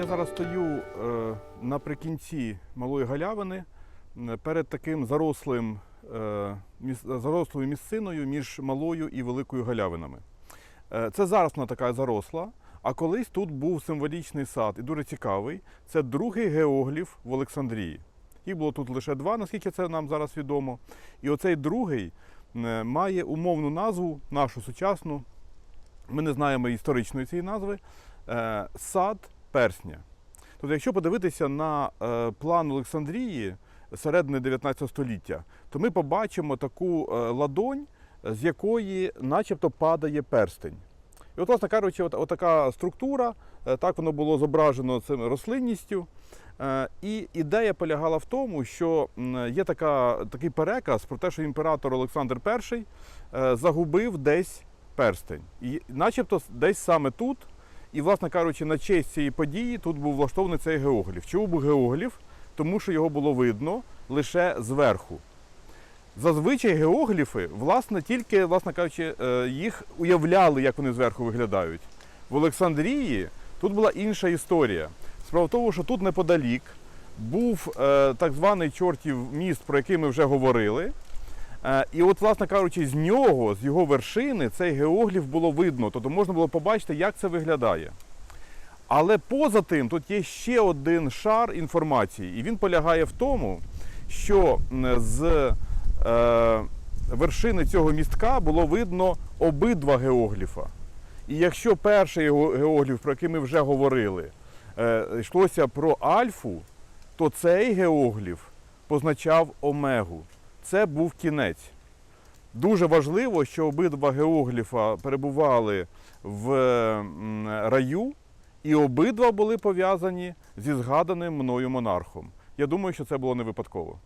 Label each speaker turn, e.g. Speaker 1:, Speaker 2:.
Speaker 1: Я зараз стою е, наприкінці малої галявини перед таким зарослим, е, зарослою місциною між малою і великою галявинами. Е, це зараз вона така заросла, а колись тут був символічний сад і дуже цікавий. Це другий геогліф в Олександрії. Їх було тут лише два, наскільки це нам зараз відомо. І оцей другий е, має умовну назву, нашу сучасну. Ми не знаємо історичної цієї назви. е, Сад персня. Тобто, якщо подивитися на е, план Олександрії середини 19 століття, то ми побачимо таку е, ладонь, з якої начебто падає перстень. І от, власне кажучи, от, така структура, е, так воно було зображено цим рослинністю. І ідея полягала в тому, що є така, такий переказ про те, що імператор Олександр І загубив десь перстень. І начебто десь саме тут, і, власне кажучи, на честь цієї події тут був влаштований цей геогліф. Чому був геогліф? Тому що його було видно лише зверху. Зазвичай геогліфи, власне, тільки, власне кажучи, е, їх уявляли, як вони зверху виглядають. В Олександрії тут була інша історія. Справа в тому, що тут неподалік був е, так званий чортів міст, про який ми вже говорили. Е, І от, власне кажучи, з нього, з його вершини, цей геогліф було видно, тобто можна було побачити, як це виглядає. Але поза тим, тут є ще один шар інформації, і він полягає в тому, що з е, вершини цього містка було видно обидва геогліфа. І якщо перший геогліф, про який ми вже говорили, е, йшлося про альфу, то цей геогліф позначав омегу це був кінець. Дуже важливо, що обидва геогліфа перебували в раю і обидва були пов'язані зі згаданим мною монархом. Я думаю, що це було не випадково.